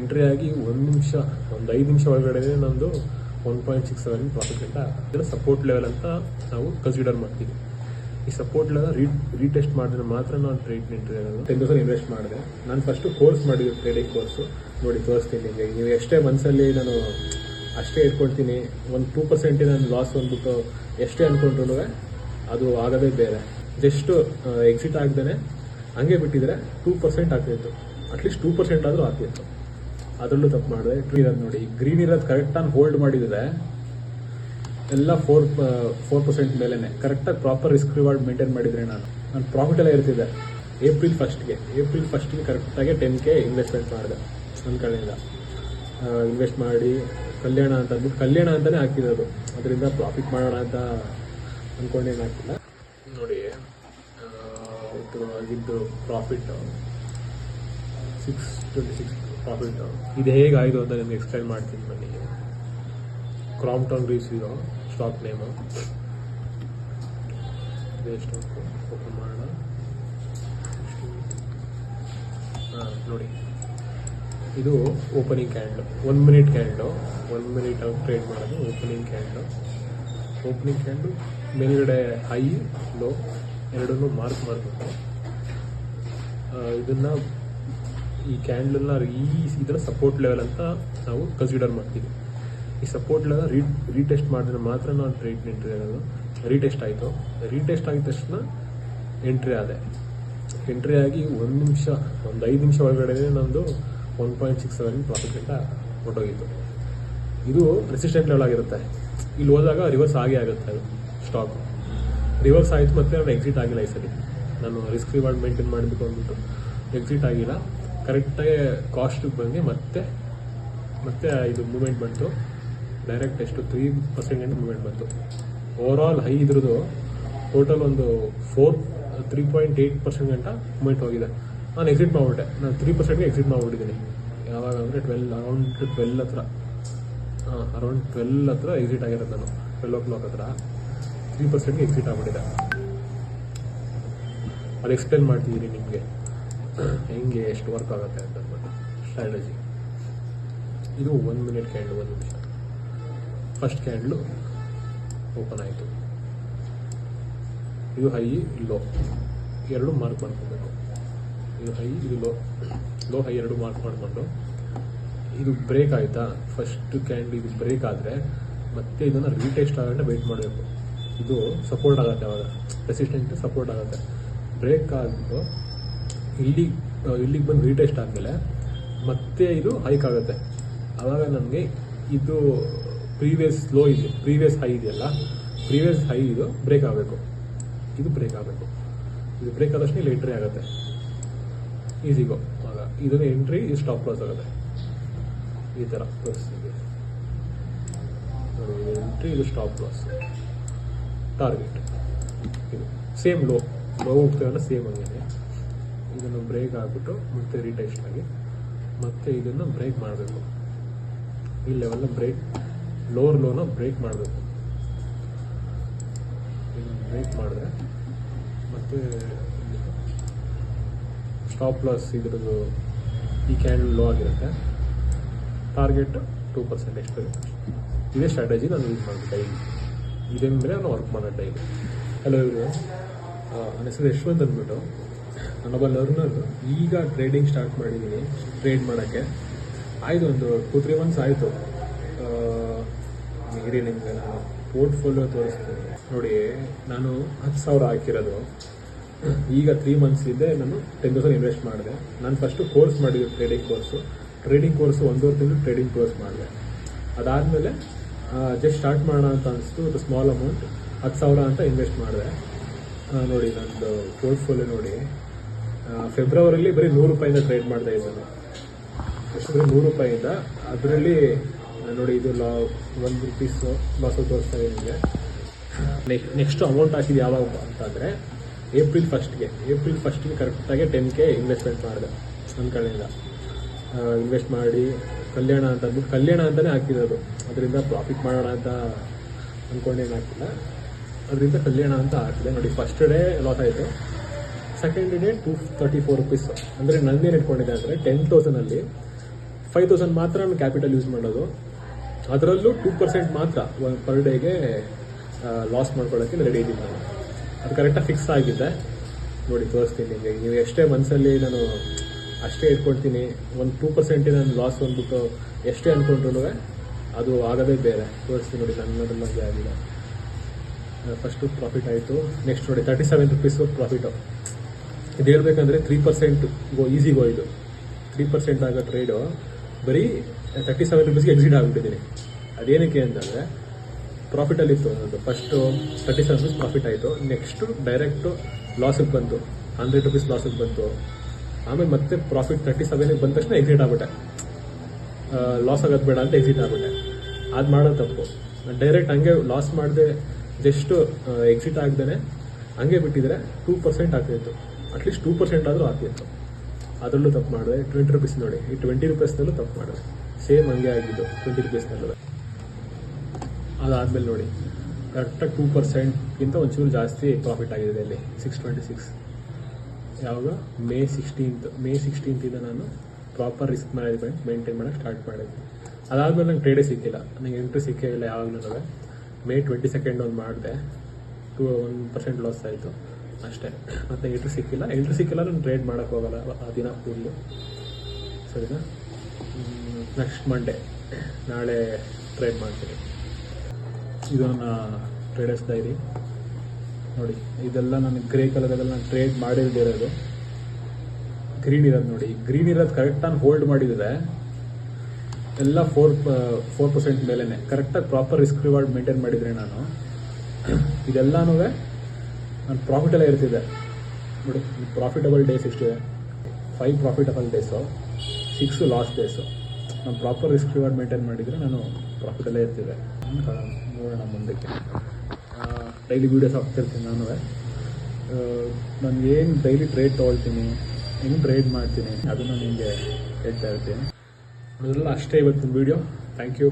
Entry ಆಗಿ ಒಂದು ನಿಮಿಷ, ಒಂದು ಐದು ನಿಮಿಷ ಒಳಗಡೆ ನಂದು one point six seven profit ಅಂತ ಇದನ್ನು ಸಪೋರ್ಟ್ ಲೆವೆಲ್ ಅಂತ ನಾವು ಕನ್ಸಿಡರ್ ಮಾಡ್ತೀವಿ. ಈ ಸಪೋರ್ಟ್ ಲೆವೆಲ್ ರೀ ರೀಟೆಸ್ಟ್ ಮಾಡಿದ್ರೆ ಮಾತ್ರ ನಾನು trade entry ten thousand invest ಮಾಡಿದೆ. ನಾನು ಫಸ್ಟು ಕೋರ್ಸ್ ಮಾಡಿದ್ದೆ ಟ್ರೇಡಿಂಗ್ ಕೋರ್ಸು ನೋಡಿ ತೋರಿಸ್ತೀನಿ ನಿಮಗೆ. ನೀವು ಎಷ್ಟೇ ಮನಸ್ಸಲ್ಲಿ ನಾನು ಅಷ್ಟೇ ಇಟ್ಕೊಳ್ತೀನಿ. ಒಂದು ಟೂ ಪರ್ಸೆಂಟ್ ನಾನು ಲಾಸ್ ಬಂದ್ಬಿಟ್ಟು ಎಷ್ಟೇ ಅಂದ್ಕೊಂಡ್ರು ಅದು ಆಗೋದೇ ಬೇರೆ. ಜಸ್ಟ್ ಎಕ್ಸಿಟ್ ಆಗದೇ ಹಂಗೆ ಬಿಟ್ಟಿದ್ರೆ ಟೂ ಪರ್ಸೆಂಟ್ ಆಗ್ತಿತ್ತು. ಅಟ್ಲೀಸ್ಟ್ ಟೂ ಪರ್ಸೆಂಟ್ ಆದರೂ ಆಗ್ತಿತ್ತು. ಅದರಲ್ಲೂ ತಪ್ಪು ಮಾಡಿದೆ. ಇರೋದು ನೋಡಿ. ಗ್ರೀನ್ ಇರೋದು ಕರೆಕ್ಟಾಗಿ ಹೋಲ್ಡ್ ಮಾಡಿದರೆ ಎಲ್ಲ ಫೋರ್ ಫೋರ್ ಪರ್ಸೆಂಟ್ ಮೇಲೇ ಕರೆಕ್ಟಾಗಿ ಪ್ರಾಪರ್ ರಿಸ್ಕ್ ರಿವಾರ್ಡ್ ಮೇಂಟೈನ್ ಮಾಡಿದರೆ ನಾನು. ನಾನು ಪ್ರಾಫಿಟ್ ಎಲ್ಲ ಇರ್ತಿದ್ದೆ ಏಪ್ರಿಲ್ ಫಸ್ಟ್ಗೆ ಏಪ್ರಿಲ್ ಫಸ್ಟ್ಗೆ ಕರೆಕ್ಟಾಗಿ ಟೆನ್ ಕೆ ಇನ್ವೆಸ್ಟ್ಮೆಂಟ್ ಮಾಡಿದೆ. ನನ್ನ ಕಡೆಯಿಂದ ಇನ್ವೆಸ್ಟ್ ಮಾಡಿ ಕಲ್ಯಾಣ ಅಂತ ಅಂದ್ಬಿಟ್ಟು ಕಲ್ಯಾಣ ಅಂತಲೇ ಹಾಕಿರೋದು. ಅದರಿಂದ ಪ್ರಾಫಿಟ್ ಮಾಡೋಣ ಅಂತ ಅಂದ್ಕೊಂಡೇನು ಹಾಕಿಲ್ಲ ನೋಡಿ ಇದು ಆಗಿದ್ದು profit six twenty six profit ಇದು ಹೇಗಾಯಿತು ಅಂತ ನಿಮ್ಗೆ ಎಕ್ಸ್ಪ್ಲೈನ್ ಮಾಡ್ತೀನಿ ಬನ್ನಿ. ಕ್ರಾಂಪ್ಟನ್ ರೀಸ್ ಇದು ಸ್ಟಾಕ್ ನೇಮು ಸ್ಟಾಕ್ ಓಪನ್ ಮಾಡೋಣ. ಹಾಂ, ನೋಡಿ. ಇದು opening candle one minute candle one minute trade ಮಾಡೋದು ಓಪನಿಂಗ್ ಕ್ಯಾಂಡ್ಲು ಓಪನಿಂಗ್ ಕ್ಯಾಂಡ್ಲು ಮೇಲ್ಗಡೆ ಹೈ ಲೋ ಎರಡನ್ನೂ ಮಾರ್ಕ್ ಮಾಡಬೇಕು. ಇದನ್ನು ಈ ಕ್ಯಾಂಡಲ್ನ ಈ ಇದರ ಸಪೋರ್ಟ್ ಲೆವೆಲ್ ಅಂತ ನಾವು ಕನ್ಸಿಡರ್ ಮಾಡ್ತೀವಿ. ಈ ಸಪೋರ್ಟ್ ಲೆವೆಲ್ ರೀ ರೀಟೆಸ್ಟ್ ಮಾಡಿದ್ರೆ ಮಾತ್ರ ನಾನು ಟ್ರೇಡ್ ಎಂಟ್ರಿ ಆಗೋದು ರೀಟೆಸ್ಟ್ ಆಯಿತು. ರೀಟೆಸ್ಟ್ ಆಗಿದ ತಕ್ಷಣ ಎಂಟ್ರಿ ಆದೆ. ಎಂಟ್ರಿ ಆಗಿ ಒಂದು ನಿಮಿಷ, ಒಂದು ಐದು ನಿಮಿಷ ಒಳಗಡೆ ನಂದು one point six seven profit ಅಂತ ಹೊಟ್ಟೋಗಿತ್ತು ಇದು ರೆಸಿಸ್ಟೆಂಟ್ ಲೆವೆಲ್ ಆಗಿರುತ್ತೆ. ಇಲ್ಲಿ ಹೋದಾಗ ರಿವರ್ಸ್ ಆಗೇ ಆಗುತ್ತೆ ಅದು ಸ್ಟಾಕ್ ರಿವರ್ಸ್ ಆಯಿತು ಮತ್ತೆ ನಾನು ಎಕ್ಸಿಟ್ ಆಗಿಲ್ಲ ಈ ಸರಿ. ನಾನು ರಿಸ್ಕ್ ರಿವಾರ್ಡ್ ಮೇಂಟೈನ್ ಮಾಡಬೇಕು ಅಂದ್ಬಿಟ್ಟು ಎಕ್ಸಿಟ್ ಆಗಿಲ್ಲ. ಕರೆಕ್ಟಾಗಿ ಕಾಸ್ಟ್ ಬಂದು ಮತ್ತೆ ಮತ್ತೆ ಇದು ಮೂಮೆಂಟ್ ಬಂತು. ಡೈರೆಕ್ಟ್ ಎಷ್ಟು ತ್ರೀ ಪರ್ಸೆಂಟ್ ಮೂಮೆಂಟ್ ಬಂತು. ಓವರ್ ಆಲ್ ಹೈ ಇದ್ರದ್ದು ಟೋಟಲ್ ಒಂದು four three point eight percent ಗಂಟ ಮೂಮೆಂಟ್ ಹೋಗಿದೆ. ನಾನು ಎಕ್ಸಿಟ್ ಮಾಡಿಬಿಟ್ಟೆ. ನಾನು ತ್ರೀ ಪರ್ಸೆಂಟ್ಗೆ ಎಕ್ಸಿಟ್ ಮಾಡಿಬಿಟ್ಟಿದ್ದೀನಿ. ಯಾವಾಗ ಅಂದರೆ ಟ್ವೆಲ್ ಅರೌಂಡ್ ಟ್ವೆಲ್ ಹತ್ರ. ಹಾಂ ಅರೌಂಡ್ ಟ್ವೆಲ್ ಹತ್ರ ಎಕ್ಸಿಟ್ ಆಗಿರೋದು ನಾನು. ಟ್ವೆಲ್ ಓ ಕ್ಲಾಕ್ ಹತ್ರ ತ್ರೀ ಪರ್ಸೆಂಟ್ಗೆ ಎಕ್ಸಿಟ್ ಆಗಿಬಿಟ್ಟಿದೆ. ಅದು ಎಕ್ಸ್ಪ್ಲೇನ್ ಮಾಡ್ತಿದ್ದೀನಿ ನಿಮಗೆ. ಹೆಂಗೆ ಎಷ್ಟು ವರ್ಕ್ ಆಗುತ್ತೆ ಅಂತ ಅಂದ್ಬಿಟ್ಟು ಸ್ಟ್ರಾಟಜಿ ಇದು ಒಂದು ಮಿನಿಟ್ ಕ್ಯಾಂಡ್ಲು ಒಂದು ನಿಮಿಷ. ಫಸ್ಟ್ ಕ್ಯಾಂಡ್ಲು ಓಪನ್ ಆಯಿತು. ಇದು ಹೈ ಲೋ ಎರಡು ಮಾರ್ಕ್ ಮಾಡ್ಕೊಬೇಕು. ಇದು ಹೈ ಇದು ಲೋ ಲೋ ಹೈ ಎರಡು ಮಾರ್ಕ್ ಮಾಡಿಕೊಂಡು. ಇದು ಬ್ರೇಕ್ ಆಯಿತಾ? ಫಸ್ಟ್ ಕ್ಯಾಂಡ್ ಇದು ಬ್ರೇಕ್ ಆದರೆ ಮತ್ತೆ ಇದನ್ನು ರೀಟೆಸ್ಟ್ ಆಗೋಣ ವೆಯ್ಟ್ ಮಾಡಬೇಕು. ಇದು ಸಪೋರ್ಟ್ ಆಗುತ್ತೆ ಅವಾಗ. ರೆಸಿಸ್ಟೆಂಟ್ ಸಪೋರ್ಟ್ ಆಗುತ್ತೆ. ಬ್ರೇಕ್ ಆಗಿಬಿಟ್ಟು ಇಲ್ಲಿ ಇಲ್ಲಿಗೆ ಬಂದು ರೀಟೆಸ್ಟ್ ಆದಮೇಲೆ ಮತ್ತೆ ಇದು ಹೈಕ್ ಆಗುತ್ತೆ. ಆವಾಗ ನನಗೆ ಇದು ಪ್ರೀವಿಯಸ್ ಲೋ ಇದೆ ಪ್ರೀವಿಯಸ್ ಹೈ ಇದೆಯಲ್ಲ ಪ್ರೀವಿಯಸ್ ಹೈ ಇದು ಬ್ರೇಕ್ ಆಗಬೇಕು. ಇದು ಬ್ರೇಕ್ ಆಗಬೇಕು. ಇದು ಬ್ರೇಕ್ ಆದಷ್ಟು ಇಲ್ಲಿ ಎಂಟ್ರಿ ಆಗುತ್ತೆ. ಈಸಿಗೋ ಆಗ ಇದನ್ನು ಎಂಟ್ರಿ ಇದು ಸ್ಟಾಪ್ ಲಾಸ್ ಆಗುತ್ತೆ. ಈ ಥರ ಪರಿಸ್ಥಿತಿ. ಎಂಟ್ರಿ ಇದು ಸ್ಟಾಪ್ ಲಾಸ್ ಟಾರ್ಗೆಟ್ ಇದು ಸೇಮ್ ಲೋ ಲೋ ಹೋಗ್ತೇವಲ್ಲ ಸೇಮ್ ಹಂಗೆ ಇದನ್ನು ಬ್ರೇಕ್ ಆಗಿಬಿಟ್ಟು ಮತ್ತೆ ರಿಟೆಸ್ಟ್ ಆಗಿ ಮತ್ತೆ ಇದನ್ನು ಬ್ರೇಕ್ ಮಾಡಬೇಕು. ಈ ಲೆವೆಲ್ನ ಬ್ರೇಕ್ ಲೋರ್ ಲೋನ ಬ್ರೇಕ್ ಮಾಡಬೇಕು. ಇದನ್ನು ಬ್ರೇಕ್ ಮಾಡಿದ್ರೆ ಮತ್ತೆ ಸ್ಟಾಪ್ ಲಾಸ್ ಇದ್ರದ್ದು ಈ ಕ್ಯಾಂಡಲ್ ಲೋ ಆಗಿರುತ್ತೆ. ಟಾರ್ಗೆಟ್ ಟೂ ಪರ್ಸೆಂಟ್ ಎಷ್ಟು ಇದೇ ಸ್ಟ್ರಾಟಜಿ ನಾನು ಯೂಸ್ ಮಾಡಿದೆ ಡೈಲಿ ಇದೇ ಮೇಲೆ ನಾನು ವರ್ಕ್ ಮಾಡೋದು ಡೈಲಿ ಹಲೋ ಇವರು ನನ್ನ ಹೆಸರು ಯಶ್ವಂತ್ ಅಂದ್ಬಿಟ್ಟು. ನಾನೊಬ್ಬ ಲರ್ನರ್ ಈಗ ಟ್ರೇಡಿಂಗ್ ಸ್ಟಾರ್ಟ್ ಮಾಡಿದ್ದೀನಿ ಟ್ರೇಡ್ ಮಾಡೋಕ್ಕೆ. ಆಯಿತು, ಒಂದು ಟೂ ತ್ರೀ ಮಂತ್ಸ್ ಆಯಿತು. ಇರಿ ನಿಮಗೆ ನಾನು ಪೋರ್ಟ್ಫೋಲಿಯೋ ತೋರಿಸ್ತೀನಿ. ನೋಡಿ, ನಾನು ಹತ್ತು ಸಾವಿರ ಹಾಕಿರೋದು. ಈಗ ತ್ರೀ ಮಂತ್ಸ್ ಇದ್ದೆ ನಾನು ಟೆನ್ ತೌಸಂಡ್ ಇನ್ವೆಸ್ಟ್ ಮಾಡಿದೆ. ನಾನು ಫಸ್ಟು ಕೋರ್ಸ್ ಮಾಡಿದ್ದೆ ಟ್ರೇಡಿಂಗ್ ಕೋರ್ಸು ಟ್ರೇಡಿಂಗ್ ಕೋರ್ಸು ಒಂದೂವರೆ ತಿಂಗಳು ಟ್ರೇಡಿಂಗ್ ಕೋರ್ಸ್ ಮಾಡಿದೆ. ಅದಾದಮೇಲೆ ಜಸ್ಟ್ ಸ್ಟಾರ್ಟ್ ಮಾಡೋಣ ಅಂತ ಅನಿಸ್ತು. ಅದು ಸ್ಮಾಲ್ ಅಮೌಂಟ್ ಹತ್ತು ಸಾವಿರ ಅಂತ ಇನ್ವೆಸ್ಟ್ ಮಾಡಿದೆ. ನೋಡಿ ನನ್ನದು ಪೋರ್ಟ್ಫೋಲಿಯೋ ನೋಡಿ. ಫೆಬ್ರವರಿಲಿ ಬರೀ ನೂರು ರೂಪಾಯಿಂದ ಟ್ರೇಡ್ ಮಾಡ್ತಾ ಇದ್ದಾನೆ. ಎಷ್ಟು ನೂರು ರೂಪಾಯಿಂದ. ಅದರಲ್ಲಿ ನೋಡಿ ಇದು ಲಾ ಒಂದು ರುಪೀಸ್ ಲಾಸು ತೋರಿಸ್ತಾ ಇದೆ ನೆಕ್ಸ್ಟ್ ನೆಕ್ಸ್ಟ್ ಅಮೌಂಟ್ ಹಾಕಿದ್ದು ಯಾವಾಗ ಅಂತಂದರೆ ಏಪ್ರಿಲ್ ಫಸ್ಟ್ಗೆ ಏಪ್ರಿಲ್ ಫಸ್ಟ್ಗೆ ಕರೆಕ್ಟಾಗಿ ಟೆನ್ ಕೆ ಇನ್ವೆಸ್ಟ್ಮೆಂಟ್ ಮಾಡಿದೆ ನನ್ನ ಕಡೆಯಿಂದ ಇನ್ವೆಸ್ಟ್ ಮಾಡಿ, ಕಲ್ಯಾಣ ಅಂತ ಅಂದ್ಬಿಟ್ಟು, ಕಲ್ಯಾಣ ಅಂತಲೇ ಹಾಕಿರೋದು ಅದರಿಂದ ಪ್ರಾಫಿಟ್ ಮಾಡೋಣ ಅಂತ ಅಂದ್ಕೊಂಡೇನು ಹಾಕಿಲ್ಲ ಅದರಿಂದ ಕಲ್ಯಾಣ ಅಂತ ಹಾಕಿದೆ, ನೋಡಿ ಫಸ್ಟ್ ಡೇ ಲಾಸ್ ಆಯಿತು. Second day two thirty four rupees ಅಂದರೆ ನಂದೇನು ಇಟ್ಕೊಂಡಿದೆ ಅಂದರೆ ಟೆನ್ ತೌಸಂಡಲ್ಲಿ ಫೈವ್ ತೌಸಂಡ್ ಮಾತ್ರ ನಾನು ಕ್ಯಾಪಿಟಲ್ ಯೂಸ್ ಮಾಡೋದು. ಅದರಲ್ಲೂ ಟೂ ಪರ್ಸೆಂಟ್ ಮಾತ್ರ ಪರ್ ಡೇಗೆ ಲಾಸ್ ಮಾಡ್ಕೊಳ್ಳೋಕ್ಕೆ ರೆಡಿ ಇದ್ದೀನಿ ನಾನು ಅದು ಕರೆಕ್ಟಾಗಿ ಫಿಕ್ಸ್ ಆಗಿದೆ. ನೋಡಿ, ತೋರಿಸ್ತೀನಿ ನಿಮಗೆ. ನೀವು ಎಷ್ಟೇ ಮನಸ್ಸಲ್ಲಿ ನಾನು ಅಷ್ಟೇ ಇಟ್ಕೊಳ್ತೀನಿ. ಒಂದು ಟೂ ಪರ್ಸೆಂಟ್ ನಾನು ಲಾಸ್ ಬಂದ್ಬಿಟ್ಟು ಎಷ್ಟೇ ಅಂದ್ಕೊಂಡ್ರು ಅದು ಆಗೋದೇ ಬೇರೆ. ತೋರಿಸ್ತೀನಿ ನೋಡಿ ನನ್ನ ಹಾಗೆ ಆಗಿದೆ. ಫಸ್ಟು ಪ್ರಾಫಿಟ್ ಆಯಿತು. ನೆಕ್ಸ್ಟ್ ನೋಡಿ ತರ್ಟಿ ಸೆವೆನ್ ರುಪೀಸು ಪ್ರಾಫಿಟು ಇದು ಹೇಳ್ಬೇಕಂದ್ರೆ three percent go easy go ಇದು. ತ್ರೀ ಪರ್ಸೆಂಟ್ ಆಗೋ ಟ್ರೇಡು ಬರೀ ತರ್ಟಿ ಸೆವೆನ್ ರುಪೀಸ್ಗೆ ಎಕ್ಸಿಟ್ ಆಗಿಬಿಟ್ಟಿದ್ದೀನಿ ಅದೇನಕ್ಕೆ ಅಂತಂದರೆ ಪ್ರಾಫಿಟಲ್ಲಿ ಇತ್ತು ಅದು. First thirty seven rupees profit ಆಯಿತು ನೆಕ್ಸ್ಟು ಡೈರೆಕ್ಟು ಲಾಸಿಗೆ ಬಂತು. ಹಂಡ್ರೆಡ್ ರುಪೀಸ್ ಲಾಸಿಗೆ ಬಂತು. ಆಮೇಲೆ ಮತ್ತೆ ಪ್ರಾಫಿಟ್ ತರ್ಟಿ ಸೆವೆನಿಗೆ ಬಂದ ತಕ್ಷಣ ಎಕ್ಸಿಟ್ ಆಗ್ಬಿಟ್ಟೆ. ಲಾಸ್ ಆಗೋದು ಬೇಡ ಅಂತ ಎಕ್ಸಿಟ್ ಆಗ್ಬಿಟ್ಟೆ. ಅದು ಮಾಡೋ ತಪ್ಪು. ಡೈರೆಕ್ಟ್ ಹಂಗೆ ಲಾಸ್ ಮಾಡದೆ ಜಸ್ಟು ಎಕ್ಸಿಟ್ ಆಗ್ದೇನೆ. ಹಂಗೆ ಬಿಟ್ಟಿದ್ರೆ ಟೂ ಪರ್ಸೆಂಟ್ ಆಗ್ತಿತ್ತು ಅಟ್ಲೀಸ್ಟ್ ಟೂ ಪರ್ಸೆಂಟ್ ಆದರೂ ಆಗ್ತಿತ್ತು ಅದರಲ್ಲೂ ತಪ್ಪು ಮಾಡಿದೆ. ಟ್ವೆಂಟಿ ರುಪೀಸ್ ನೋಡಿ. ಈ ಟ್ವೆಂಟಿ ರುಪೀಸ್ನಲ್ಲೂ ತಪ್ಪು ಮಾಡಿದೆ. ಸೇಮ್ ಹಂಗೆ ಆಗಿದ್ದು ಟ್ವೆಂಟಿ ರುಪೀಸ್ನಲ್ಲೂ ಅದಾದಮೇಲೆ ನೋಡಿ. ಕರೆಕ್ಟಾಗಿ ಟೂ ಪರ್ಸೆಂಟ್ಗಿಂತ ಒಂಚೂರು ಜಾಸ್ತಿ ಪ್ರಾಫಿಟ್ ಆಗಿದೆ ಇಲ್ಲಿ. ಸಿಕ್ಸ್ ಟ್ವೆಂಟಿ ಸಿಕ್ಸ್ ಯಾವಾಗ ಮೇ ಸಿಕ್ಸ್ಟೀನ್ತ್ ಮೇ ಸಿಕ್ಸ್ಟೀನ್ತಿಂದ ನಾನು ಪ್ರಾಪರ್ ರಿಸ್ಕ್ ಮ್ಯಾನೇಜ್ಮೆಂಟ್ ಮೇಂಟೈನ್ ಮಾಡೋಕ್ಕೆ ಸ್ಟಾರ್ಟ್ ಮಾಡಿದ್ದೆ ಅದಾದಮೇಲೆ ನಂಗೆ ಟ್ರೇಡೇ ಸಿಕ್ಕಿಲ್ಲ. ನನಗೆ ಎಂಟ್ರಿ ಸಿಕ್ಕೇ ಇಲ್ಲ ಯಾವಾಗಲೂ. ಮೇ ಟ್ವೆಂಟಿ ಸೆಕೆಂಡ್ ಒಂದು ಮಾಡಿದೆ. ಟೂ ಒನ್ ಪರ್ಸೆಂಟ್ ಲಾಸ್ ಆಯಿತು. ಅಷ್ಟೇ. ಮತ್ತೆ ಎಂಟ್ರಿ ಸಿಕ್ಕಿಲ್ಲ. ಎಂಟ್ರಿ ಸಿಕ್ಕಿಲ್ಲ ನಾನು ಟ್ರೇಡ್ ಮಾಡೋಕ್ಕೆ ಹೋಗಲ್ಲ ಆ ದಿನ ಫುಲ್ಲು ಸರಿನಾ? ನೆಕ್ಸ್ಟ್ ಮಂಡೇ ನಾಳೆ ಟ್ರೇಡ್ ಮಾಡ್ತೀನಿ ಇದು ನನ್ನ ಟ್ರೇಡರ್ಸ್ ಡೈರಿ ನೋಡಿ, ಇದೆಲ್ಲ ನಾನು ಗ್ರೇ ಕಲರಲ್ಲ ನಾನು ಟ್ರೇಡ್ ಮಾಡಿರೋದು ಗ್ರೀನ್ ಇರೋದು ನೋಡಿ. ಗ್ರೀನ್ ಇರೋದು ಕರೆಕ್ಟಾಗಿ ಹೋಲ್ಡ್ ಮಾಡಿದರೆ ಎಲ್ಲ ಫೋರ್ ಫೋರ್ ಪರ್ಸೆಂಟ್ ಮೇಲೇ ಕರೆಕ್ಟಾಗಿ ಪ್ರಾಪರ್ ರಿಸ್ಕ್ ರಿವಾರ್ಡ್ ಮೇಂಟೈನ್ ಮಾಡಿದರೆ ನಾನು. ಇದೆಲ್ಲನೂ ನಾನು ಪ್ರಾಫಿಟ್ ಎಲ್ಲ ಇರ್ತಿದ್ದೆ ನೋಡಿ ಪ್ರಾಫಿಟಬಲ್ ಡೇಸ್ ಎಷ್ಟಿದೆ? Five profitable days six loss days ನಾನು ಪ್ರಾಪರ್ ರಿಸ್ಕ್ ರಿವಾರ್ಡ್ ಮೇಂಟೈನ್ ಮಾಡಿದರೆ ನಾನು ಪ್ರಾಫಿಟಲ್ಲೇ ಇರ್ತಿದ್ದೆ ನೋಡೋಣ ಮುಂದಕ್ಕೆ. ಡೈಲಿ ವೀಡಿಯೋಸ್ ಹಾಕ್ತಿರ್ತೀನಿ ನಾನು. ನಾನು ಏನು ಡೈಲಿ ಟ್ರೇಡ್ ತೊಗೊಳ್ತೀನಿ ಏನು ಟ್ರೇಡ್ ಮಾಡ್ತೀನಿ, ಅದನ್ನು ನಿಮಗೆ ಹೇಳ್ತಾ ಇರ್ತೀನಿ. ಅದೆಲ್ಲ ಅಷ್ಟೇ ಇವತ್ತಿನ ವೀಡಿಯೋ ಥ್ಯಾಂಕ್ ಯು